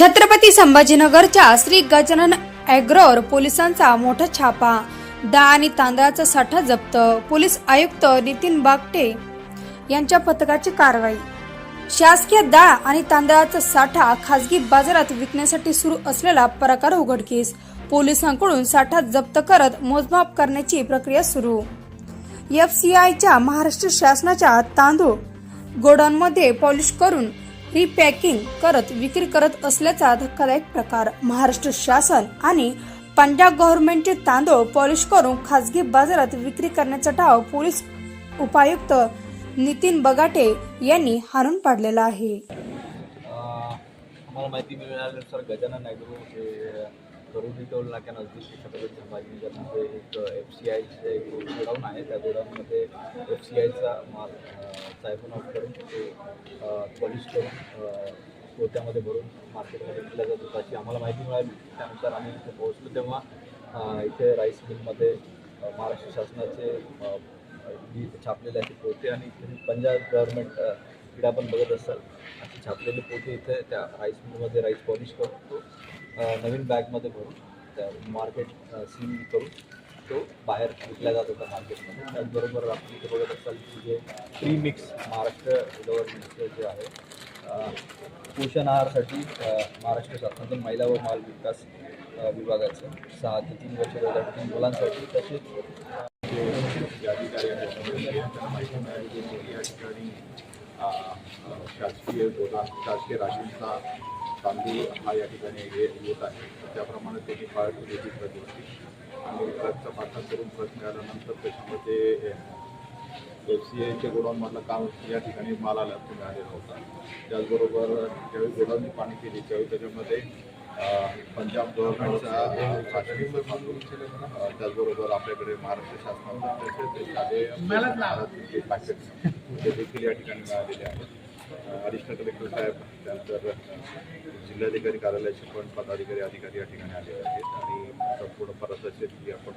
छत्रपती संभाजीनगरच्या श्री गजानन अॅग्रोवर पोलिसांचा मोठा छापा दा आणि तांदळाचा साठा जप्त पोलीस आयुक्त नितीन बागटे यांच्या पथकाची कारवाई. शासकीय डाळ आणि तांदळाचा साठा खासगी बाजारात विकण्यासाठी सुरू असलेला प्रकार उघडकीस पोलिसांकडून साठा जप्त करत मोजमाप करण्याची प्रक्रिया सुरू. यफ सी आयच्या महाराष्ट्र शासनाच्या तांदूळ गोडाऊनमध्ये पॉलिश करून रिपॅकिंग करत विक्री करत असल्याचा धक्कादायक प्रकार. महाराष्ट्र शासन आणि पंजाब गव्हर्नमेंटचे तांदूळ पॉलिश करून खासगी बाजारात विक्री करण्याचा डाव पोलीस उपायुक्त नितीन बगाटे यांनी हाणून पाडलेला आहे. आम्हाला माहिती मिळाल्यानुसार गजानन ॲग्रो हे करोडी टोल नाक्या नजदीक छत्रपती संभाजीनगरमध्ये एक एफ सी आयचे गोडाऊन आहे. त्या गोडाऊनमध्ये एफ सी आयचा माल सायफोन ऑफ करून पॉलिश करून पोत्यामध्ये भरून मार्केटमध्ये विकला जात होता अशी आम्हाला माहिती मिळाली. त्यानुसार आम्ही इथे पोहोचलो तेव्हा इथे राईस मिलमध्ये महाराष्ट्र शासनाचे छापलेले असे पोते आणि पंजाब गव्हर्नमेंट क्रीडा आपण बघत असाल असे छापलेले पोते इथे त्या राईस मिलमध्ये राईस पॉलिश करून तो नवीन बॅगमध्ये भरून त्या मार्केट सील करून तो बाहेर विकला जात होता मार्केटमध्ये. त्याचबरोबर आपण इथे बघत असाल की जे प्री मिक्स महाराष्ट्र गव्हर्नमेंटचं जे आहे पोषण आहारसाठी महाराष्ट्र शासनातून महिला व माल विकास विभागाचं सहा ते तीन वर्ष वयोगटातील मुलांसाठी तसेच माहिती मिळाली या ठिकाणी शासकीय गोदाम शासकीय राशींचा तांदूळ हा या ठिकाणी ये- येत आहे. त्याप्रमाणे त्यांनी पाळत त्याची प्रत होती. आणि प्रतचा पाठा करून प्रत मिळाल्यानंतर त्याच्यामध्ये एफ सी आयच्या गोडाऊनमधलं काम या ठिकाणी माल आला तो मिळालेला होता. त्याचबरोबर ज्यावेळी गोडाऊनची पाणी केली त्यावेळी त्याच्यामध्ये पंजाब गव्हर्नमेंटचा त्याचबरोबर आपल्याकडे महाराष्ट्र शासनाचे पॅकेट ते देखील या ठिकाणी मिळालेले आहेत. अडिशनल कलेक्टर साहेब तर जिल्हाधिकारी कार्यालयाचे पण पदाधिकारी अधिकारी या ठिकाणी आलेले आहेत आणि संपूर्ण परिस्थिती आपण